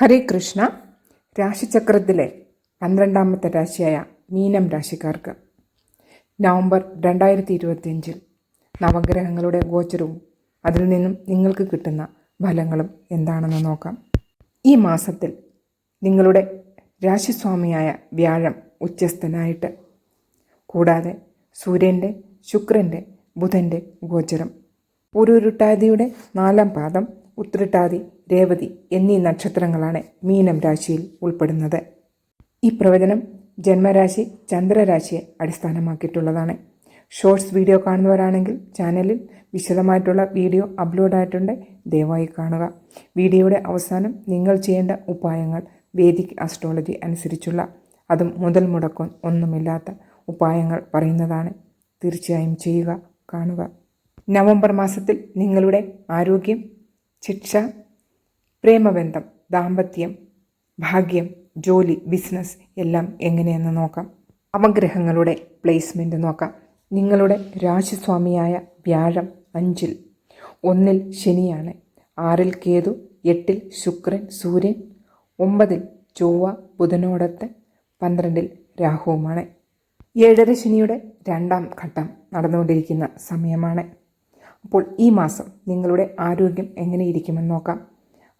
ഹരേ കൃഷ്ണ. രാശിചക്രത്തിലെ പന്ത്രണ്ടാമത്തെ രാശിയായ മീനം രാശിക്കാർക്ക് നവംബർ രണ്ടായിരത്തി ഇരുപത്തിയഞ്ചിൽ നവഗ്രഹങ്ങളുടെ ഗോചരവും അതിൽ നിന്നും നിങ്ങൾക്ക് കിട്ടുന്ന ഫലങ്ങളും എന്താണെന്ന് നോക്കാം. ഈ മാസത്തിൽ നിങ്ങളുടെ രാശിസ്വാമിയായ വ്യാഴം ഉച്ചസ്ഥനായിട്ട് കൂടാതെ സൂര്യന്റെ ശുക്രന്റെ ബുധന്റെ ഗോചരം. ഒരു ഉരുട്ടാതിയുടെ നാലാം പാദം ഉത്രട്ടാതി രേവതി എന്നീ നക്ഷത്രങ്ങളാണ് മീനം രാശിയിൽ ഉൾപ്പെടുന്നത്. ഈ പ്രവചനം ജന്മരാശി ചന്ദ്രരാശിയെ അടിസ്ഥാനമാക്കിയിട്ടുള്ളതാണ്. ഷോർട്സ് വീഡിയോ കാണുന്നവരാണെങ്കിൽ ചാനലിൽ വിശദമായിട്ടുള്ള വീഡിയോ അപ്ലോഡ് ആയിട്ടുണ്ട്. ദയവായി കാണുക. വീഡിയോയുടെ അവസാനം നിങ്ങൾ ചെയ്യേണ്ട ഉപായങ്ങൾ വേദിക് അസ്ട്രോളജി അനുസരിച്ചുള്ള അതും മുതൽ മുടക്കം ഒന്നുമില്ലാത്ത ഉപായങ്ങൾ പറയുന്നതാണ്. തീർച്ചയായും ചെയ്യുക കാണുക. നവംബർ മാസത്തിൽ നിങ്ങളുടെ ആരോഗ്യം ശിക്ഷ പ്രേമബന്ധം ദാമ്പത്യം ഭാഗ്യം ജോലി ബിസിനസ് എല്ലാം എങ്ങനെയെന്ന് നോക്കാം. അവഗ്രഹങ്ങളുടെ പ്ലേസ്മെന്റ് നോക്കാം. നിങ്ങളുടെ രാശിസ്വാമിയായ വ്യാഴം അഞ്ചിൽ ഒന്നിൽ ശനിയാണ് ആറിൽ കേതു എട്ടിൽ ശുക്രൻ സൂര്യൻ ഒമ്പതിൽ ചൊവ്വ ബുധനോടത്ത് പന്ത്രണ്ടിൽ രാഹുവുമാണ്. ഏഴര ശനിയുടെ രണ്ടാം ഘട്ടം നടന്നുകൊണ്ടിരിക്കുന്ന സമയമാണ്. അപ്പോൾ ഈ മാസം നിങ്ങളുടെ ആരോഗ്യം എങ്ങനെയിരിക്കുമെന്ന് നോക്കാം.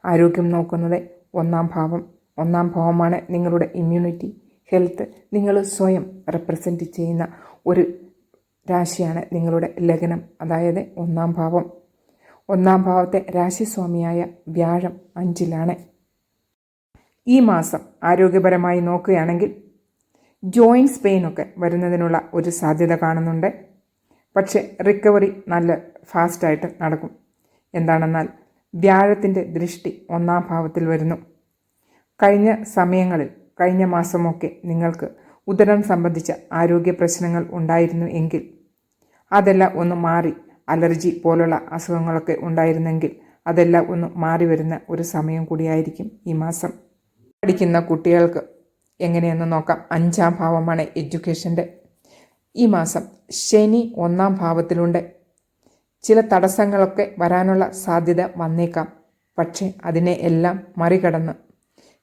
ആരോഗ്യം നോക്കുന്നത് ഒന്നാം ഭാവം. ഒന്നാം ഭാവമാണ് നിങ്ങളുടെ ഇമ്മ്യൂണിറ്റി ഹെൽത്ത് നിങ്ങൾ സ്വയം റെപ്രസെന്റ് ചെയ്യുന്ന ഒരു രാശിയാണ് നിങ്ങളുടെ ലഗ്നം അതായത് ഒന്നാം ഭാവം. ഒന്നാം ഭാവത്തെ രാശിസ്വാമിയായ വ്യാഴം അഞ്ചിലാണ്. ഈ മാസം ആരോഗ്യപരമായി നോക്കുകയാണെങ്കിൽ ജോയിൻസ് പെയിനൊക്കെ വരുന്നതിനുള്ള ഒരു സാധ്യത കാണുന്നുണ്ട്. പക്ഷേ റിക്കവറി നല്ല ഫാസ്റ്റായിട്ട് നടക്കും. എന്താണെന്നാൽ വ്യാഴത്തിന്റെ ദൃഷ്ടി ഒന്നാം ഭാവത്തിൽ വരുന്നു. കഴിഞ്ഞ സമയങ്ങളിൽ കഴിഞ്ഞ മാസമൊക്കെ നിങ്ങൾക്ക് ഉദരം സംബന്ധിച്ച ആരോഗ്യ പ്രശ്നങ്ങൾ ഉണ്ടായിരുന്നു എങ്കിൽ അതെല്ലാം ഒന്ന് മാറി അലർജി പോലുള്ള അസുഖങ്ങളൊക്കെ ഉണ്ടായിരുന്നെങ്കിൽ അതെല്ലാം ഒന്ന് മാറി വരുന്ന ഒരു സമയം കൂടിയായിരിക്കും ഈ മാസം. പഠിക്കുന്ന കുട്ടികൾക്ക് എങ്ങനെയെന്ന് നോക്കാം. അഞ്ചാം ഭാവമാണ് എഡ്യൂക്കേഷന്റെ ഈ മാസം ശനി ഒന്നാം ഭാവത്തിലുണ്ട്. ചില തടസ്സങ്ങളൊക്കെ വരാനുള്ള സാധ്യത വന്നേക്കാം. പക്ഷേ അതിനെ എല്ലാം മറികടന്ന്.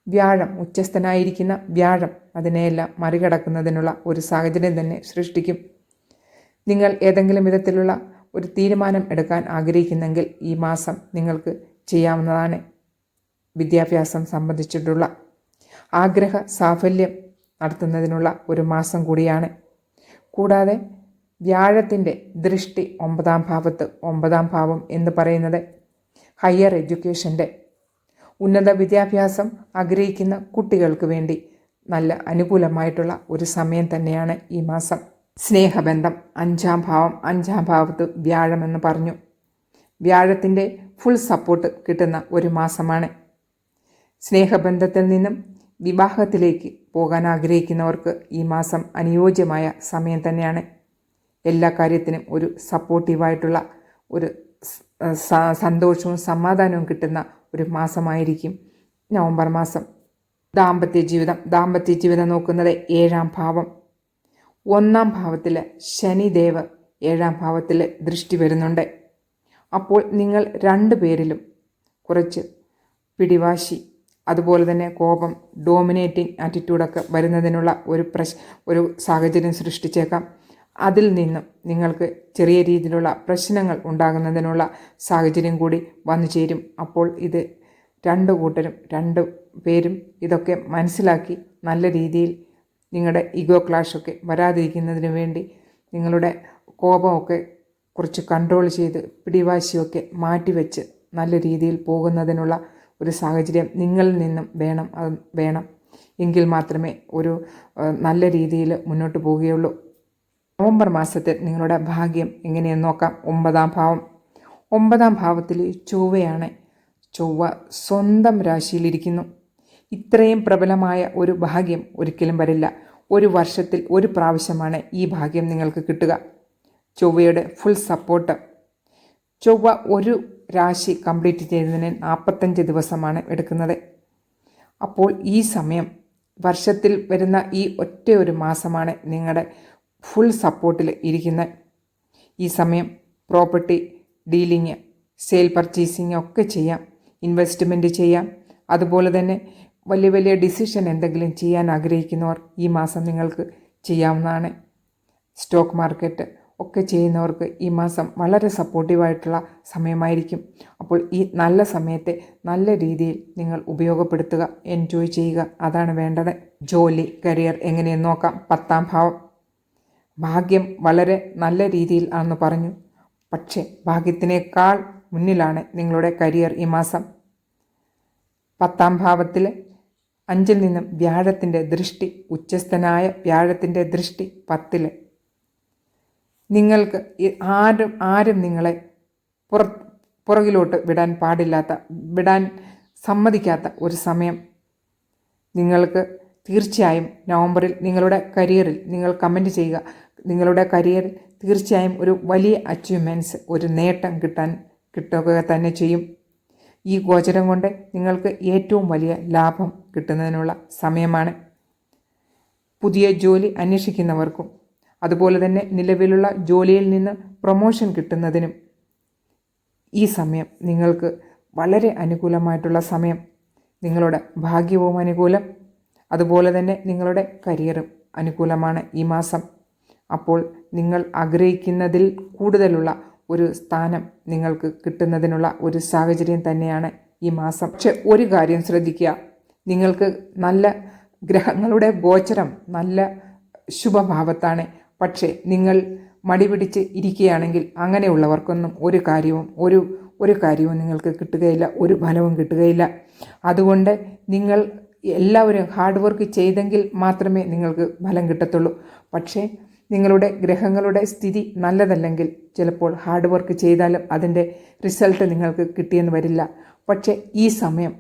വ്യാഴം ഉച്ചസ്ഥനായിരിക്കുന്ന വ്യാഴം അതിനെയെല്ലാം മറികടക്കുന്നതിനുള്ള ഒരു സാഹചര്യം തന്നെ സൃഷ്ടിക്കും. നിങ്ങൾ ഏതെങ്കിലും വിധത്തിലുള്ള ഒരു തീരുമാനം എടുക്കാൻ ആഗ്രഹിക്കുന്നെങ്കിൽ ഈ മാസം നിങ്ങൾക്ക് ചെയ്യാവുന്നതാണ് വിദ്യാഭ്യാസം സംബന്ധിച്ചിട്ടുള്ള ആഗ്രഹ സാഫല്യം നടത്തുന്നതിനുള്ള ഒരു മാസം കൂടിയാണ്. കൂടാതെ വ്യാഴത്തിന്റെ ദൃഷ്ടി ഒമ്പതാം ഭാവത്ത് ഒമ്പതാം ഭാവം എന്ന് പറയുന്നത് ഹയർ എഡ്യൂക്കേഷന്റെ ഉന്നത വിദ്യാഭ്യാസം ആഗ്രഹിക്കുന്ന കുട്ടികൾക്ക് വേണ്ടി നല്ല അനുകൂലമായിട്ടുള്ള ഒരു സമയം തന്നെയാണ് ഈ മാസം. സ്നേഹബന്ധം അഞ്ചാം ഭാവം അഞ്ചാം ഭാവത്ത് വ്യാഴമെന്ന് പറഞ്ഞു. വ്യാഴത്തിന്റെ ഫുൾ സപ്പോർട്ട് കിട്ടുന്ന ഒരു മാസമാണ്. സ്നേഹബന്ധത്തിൽ നിന്നും വിവാഹത്തിലേക്ക് പോകാൻ ആഗ്രഹിക്കുന്നവർക്ക് ഈ മാസം അനുയോജ്യമായ സമയം തന്നെയാണ്. എല്ലാ കാര്യത്തിനും ഒരു സപ്പോർട്ടീവായിട്ടുള്ള ഒരു സന്തോഷവും സമാധാനവും കിട്ടുന്ന ഒരു മാസമായിരിക്കും നവംബർ മാസം. ദാമ്പത്യ ജീവിതം ദാമ്പത്യ ജീവിതം നോക്കുന്നത് ഏഴാം ഭാവം. ഒന്നാം ഭാവത്തിൽ ശനിദേവ് ഏഴാം ഭാവത്തിൽ ദൃഷ്ടി വരുന്നുണ്ട്. അപ്പോൾ നിങ്ങൾ രണ്ടു പേരിലും കുറച്ച് പിടിവാശി അതുപോലെ തന്നെ കോപം ഡോമിനേറ്റിംഗ് ആറ്റിറ്റ്യൂഡൊക്കെ വരുന്നതിനുള്ള ഒരു പ്രശ് ഒരു സാഹചര്യം സൃഷ്ടിച്ചേക്കാം. അതിൽ നിന്നും നിങ്ങൾക്ക് ചെറിയ രീതിയിലുള്ള പ്രശ്നങ്ങൾ ഉണ്ടാകുന്നതിനുള്ള സാഹചര്യം കൂടി വന്നു ചേരും. അപ്പോൾ ഇത് രണ്ട് കൂട്ടരും രണ്ട് പേരും ഇതൊക്കെ മനസ്സിലാക്കി നല്ല രീതിയിൽ നിങ്ങളുടെ ഈഗോ ക്ലാഷൊക്കെ വരാതിരിക്കുന്നതിന് വേണ്ടി നിങ്ങളുടെ കോപമൊക്കെ കുറച്ച് കൺട്രോൾ ചെയ്ത് പിടിവാശിയൊക്കെ മാറ്റിവെച്ച് നല്ല രീതിയിൽ പോകുന്നതിനുള്ള ഒരു സാഹചര്യം നിങ്ങളിൽ നിന്നും വേണം വേണം. എങ്കിൽ മാത്രമേ ഒരു നല്ല രീതിയിൽ മുന്നോട്ട് പോവുകയുള്ളൂ നവംബർ മാസത്തിൽ നിങ്ങളുടെ ഭാഗ്യം എങ്ങനെയെന്ന് നോക്കാം. ഒമ്പതാം ഭാവം. ഒമ്പതാം ഭാവത്തിൽ ചൊവ്വയാണ്. ചൊവ്വ സ്വന്തം രാശിയിലിരിക്കുന്നു. ഇത്രയും പ്രബലമായ ഒരു ഭാഗ്യം ഒരിക്കലും വരില്ല. ഒരു വർഷത്തിൽ ഒരു പ്രാവശ്യമാണ് ഈ ഭാഗ്യം നിങ്ങൾക്ക് കിട്ടുക. ചൊവ്വയുടെ ഫുൾ സപ്പോർട്ട് ചൊവ്വ ഒരു രാശി കംപ്ലീറ്റ് ചെയ്യുന്നതിന് നാൽപ്പത്തഞ്ച് ദിവസമാണ് എടുക്കുന്നത്. അപ്പോൾ ഈ സമയം വർഷത്തിൽ വരുന്ന ഈ ഒറ്റ ഒരു മാസമാണ് നിങ്ങളുടെ ഫുൾ സപ്പോർട്ടിൽ ഇരിക്കുന്ന ഈ സമയം പ്രോപ്പർട്ടി ഡീലിങ് സെയിൽ പർച്ചേസിങ് ഒക്കെ ചെയ്യാം ഇൻവെസ്റ്റ്മെന്റ് ചെയ്യാം. അതുപോലെ തന്നെ വലിയ വലിയ ഡിസിഷൻ എന്തെങ്കിലും ചെയ്യാൻ ആഗ്രഹിക്കുന്നവർ ഈ മാസം നിങ്ങൾക്ക് ചെയ്യാവുന്നതാണ്. സ്റ്റോക്ക് മാർക്കറ്റ് ഒക്കെ ചെയ്യുന്നവർക്ക് ഈ മാസം വളരെ സപ്പോർട്ടീവായിട്ടുള്ള സമയമായിരിക്കും. അപ്പോൾ ഈ നല്ല സമയത്തെ നല്ല രീതിയിൽ നിങ്ങൾ ഉപയോഗപ്പെടുത്തുക എൻജോയ് ചെയ്യുക. അതാണ് വേണ്ടത്. ജോലി കരിയർ എങ്ങനെയെന്ന് നോക്കാം. പത്താം ഭാവം. ഭാഗ്യം വളരെ നല്ല രീതിയിൽ ആണെന്ന് പറഞ്ഞു. പക്ഷേ ഭാഗ്യത്തിനേക്കാൾ മുന്നിലാണ് നിങ്ങളുടെ കരിയർ ഈ മാസം. പത്താം ഭാവത്തിൽ അഞ്ചിൽ നിന്നും വ്യാഴത്തിന്റെ ദൃഷ്ടി ഉച്ചസ്ഥനായ വ്യാഴത്തിന്റെ ദൃഷ്ടി പത്തിൽ. നിങ്ങൾക്ക് ആരും ആരും നിങ്ങളെ പുറ പുറകിലോട്ട് വിടാൻ പാടില്ലാത്ത വിടാൻ സമ്മതിക്കാത്ത ഒരു സമയം. നിങ്ങൾക്ക് തീർച്ചയായും നവംബറിൽ നിങ്ങളുടെ കരിയറിൽ നിങ്ങൾ കമന്റ് ചെയ്യുക. നിങ്ങളുടെ കരിയർ തീർച്ചയായും ഒരു വലിയ അച്ചീവ്മെന്റ്സ് ഒരു നേട്ടം കിട്ടാൻ കിട്ടുക തന്നെ ചെയ്യും. ഈ ഗോചരം കൊണ്ട് നിങ്ങൾക്ക് ഏറ്റവും വലിയ ലാഭം കിട്ടുന്നതിനുള്ള സമയമാണ്. പുതിയ ജോലി അന്വേഷിക്കുന്നവർക്കും അതുപോലെ തന്നെ നിലവിലുള്ള ജോലിയിൽ നിന്ന് പ്രൊമോഷൻ കിട്ടുന്നതിനും ഈ സമയം നിങ്ങൾക്ക് വളരെ അനുകൂലമായിട്ടുള്ള സമയം. നിങ്ങളുടെ ഭാഗ്യവും അനുകൂലം. അതുപോലെ തന്നെ നിങ്ങളുടെ കരിയറും അനുകൂലമാണ് ഈ മാസം. അപ്പോൾ നിങ്ങൾ ആഗ്രഹിക്കുന്നതിൽ കൂടുതലുള്ള ഒരു സ്ഥാനം നിങ്ങൾക്ക് കിട്ടുന്നതിനുള്ള ഒരു സാഹചര്യം തന്നെയാണ് ഈ മാസം. പക്ഷെ ഒരു കാര്യം ശ്രദ്ധിക്കുക. നിങ്ങൾക്ക് നല്ല ഗ്രഹങ്ങളുടെ ഗോചരം നല്ല ശുഭഭാവത്താണ്. പക്ഷേ നിങ്ങൾ മടിപിടിച്ച് ഇരിക്കുകയാണെങ്കിൽ അങ്ങനെയുള്ളവർക്കൊന്നും ഒരു കാര്യവും ഒരു ഒരു കാര്യവും നിങ്ങൾക്ക് കിട്ടുകയില്ല ഒരു ഫലവും കിട്ടുകയില്ല. അതുകൊണ്ട് നിങ്ങൾ എല്ലാവരും ഹാർഡ് വർക്ക് ചെയ്തെങ്കിൽ മാത്രമേ നിങ്ങൾക്ക് ഫലം കിട്ടത്തുള്ളൂ. പക്ഷേ നിങ്ങളുടെ ഗ്രഹങ്ങളുടെ സ്ഥിതി നല്ലതല്ലെങ്കിൽ ചിലപ്പോൾ ഹാർഡ് വർക്ക് ചെയ്താലും അതിന്റെ റിസൾട്ട് നിങ്ങൾക്ക് കിട്ടിയെന്ന് വരില്ല. പക്ഷേ ഈ സമയം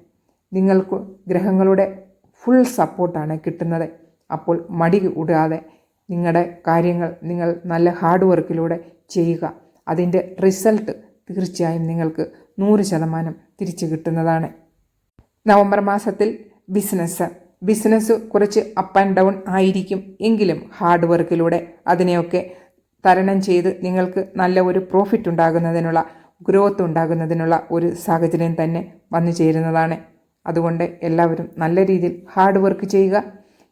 നിങ്ങൾക്ക് ഗ്രഹങ്ങളുടെ ഫുൾ സപ്പോർട്ടാണ് കിട്ടുന്നത്. അപ്പോൾ മടി കൂടാതെ നിങ്ങളുടെ കാര്യങ്ങൾ നിങ്ങൾ നല്ല ഹാർഡ് വർക്കിലൂടെ ചെയ്യുക. അതിന്റെ റിസൾട്ട് തീർച്ചയായും നിങ്ങൾക്ക് നൂറ് ശതമാനം തിരിച്ചു കിട്ടുന്നതാണ്. നവംബർ മാസത്തിൽ ബിസിനസ് ബിസിനസ് കുറച്ച് അപ്പ് ആൻഡ് ഡൗൺ ആയിരിക്കും എങ്കിലും ഹാർഡ് വർക്കിലൂടെ അതിനെയൊക്കെ തരണം ചെയ്ത് നിങ്ങൾക്ക് നല്ല ഒരു പ്രോഫിറ്റ് ഉണ്ടാകുന്നതിനുള്ള ഗ്രോത്ത് ഉണ്ടാകുന്നതിനുള്ള ഒരു സാഹചര്യം തന്നെ വന്നു ചേരുന്നതാണ്. അതുകൊണ്ട് എല്ലാവരും നല്ല രീതിയിൽ ഹാർഡ് വർക്ക് ചെയ്യുക.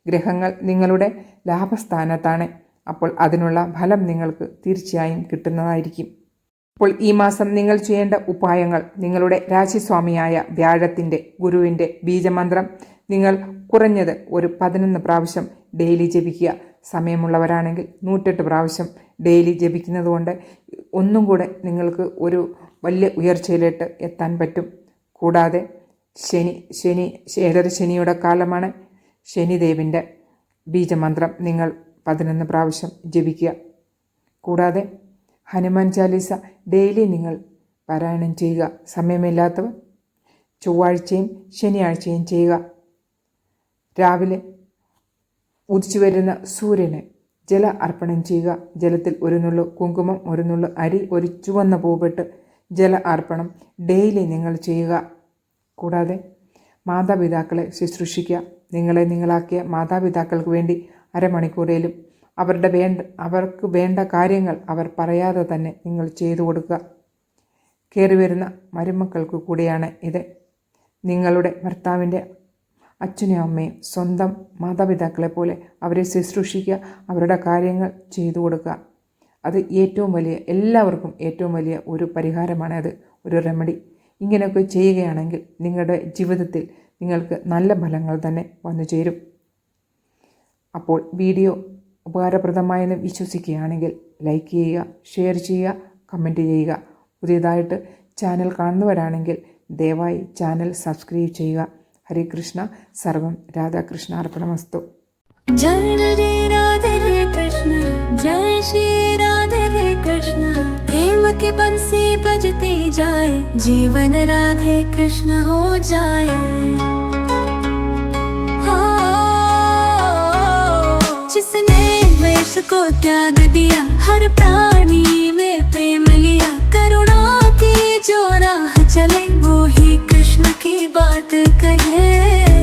ഗ്രഹങ്ങൾ നിങ്ങളുടെ ലാഭസ്ഥാനത്താണ്. അപ്പോൾ അതിനുള്ള ഫലം നിങ്ങൾക്ക് തീർച്ചയായും കിട്ടുന്നതായിരിക്കും. അപ്പോൾ ഈ മാസം നിങ്ങൾ ചെയ്യേണ്ട ഉപായങ്ങൾ നിങ്ങളുടെ രാശിസ്വാമിയായ വ്യാഴത്തിന്റെ ഗുരുവിന്റെ ബീജമന്ത്രം നിങ്ങൾ കുറഞ്ഞത് ഒരു പതിനൊന്ന് പ്രാവശ്യം ഡെയിലി ജപിക്കുക. സമയമുള്ളവരാണെങ്കിൽ നൂറ്റെട്ട് പ്രാവശ്യം ഡെയിലി ജപിക്കുന്നത് കൊണ്ട് ഒന്നും കൂടെ നിങ്ങൾക്ക് ഒരു വലിയ ഉയർച്ചയിലേക്ക് എത്താൻ പറ്റും. കൂടാതെ ശനി ശനി ഏഴര ശനിയുടെ കാലമാണ് ശനിദേവിന്റെ ബീജമന്ത്രം നിങ്ങൾ പതിനൊന്ന് പ്രാവശ്യം ജപിക്കുക. കൂടാതെ ഹനുമാൻ ചാലീസ ഡെയിലി നിങ്ങൾ പാരായണം ചെയ്യുക. സമയമില്ലാത്തവർ ചൊവ്വാഴ്ചയും ശനിയാഴ്ചയും ചെയ്യുക. രാവിലെ ഉദിച്ചു വരുന്ന സൂര്യന് ജല അർപ്പണം ചെയ്യുക. ജലത്തിൽ ഒരു നുള്ളു കുങ്കുമം ഒരു നുള്ളു അരി ഒരു ചുവന്ന പൂവിട്ട് ജല അർപ്പണം ഡെയിലി നിങ്ങൾ ചെയ്യുക. കൂടാതെ മാതാപിതാക്കളെ ശുശ്രൂഷിക്കുക. നിങ്ങളെ നിങ്ങളാക്കിയ മാതാപിതാക്കൾക്ക് വേണ്ടി അരമണിക്കൂറേലും അവരുടെ വേണ്ട അവർക്ക് വേണ്ട കാര്യങ്ങൾ അവർ പറയാതെ തന്നെ നിങ്ങൾ ചെയ്തു കൊടുക്കുക. കയറി വരുന്ന മരുമക്കൾക്ക് കൂടിയാണ് ഇത്. നിങ്ങളുടെ ഭർത്താവിന്റെ അച്ഛനും അമ്മയും സ്വന്തം മാതാപിതാക്കളെ പോലെ അവരെ ശുശ്രൂഷിക്കുക അവരുടെ കാര്യങ്ങൾ ചെയ്തു കൊടുക്കുക. അത് ഏറ്റവും വലിയ എല്ലാവർക്കും ഏറ്റവും വലിയ ഒരു പരിഹാരമാണ് അത് ഒരു റെമഡി ഇങ്ങനെയൊക്കെ ചെയ്യുകയാണെങ്കിൽ നിങ്ങളുടെ ജീവിതത്തിൽ നിങ്ങൾക്ക് നല്ല ഫലങ്ങൾ തന്നെ വന്നു ചേരും. അപ്പോൾ വീഡിയോ ഉപകാരപ്രദമായെന്ന് വിശ്വസിക്കുകയാണെങ്കിൽ ലൈക്ക് ചെയ്യുക ഷെയർ ചെയ്യുക കമൻറ്റ് ചെയ്യുക പുതിയതായിട്ട് ചാനൽ കാണുന്നവരാണെങ്കിൽ ദയവായി ചാനൽ സബ്സ്ക്രൈബ് ചെയ്യുക ഹരേ കൃഷ്ണ സർവം രാധാകൃഷ്ണ അർപ്പണമസ്തു जय राधे कृष्ण जय श्री राधे कृष्ण प्रेम की बंसी बजती जाए जीवन राधे कृष्ण हो जाए वेश को त्याग दिया, हर प्राणी में प्रेम लिया। करुणा की जो राह चले वो ही कृष्ण की बात कहे।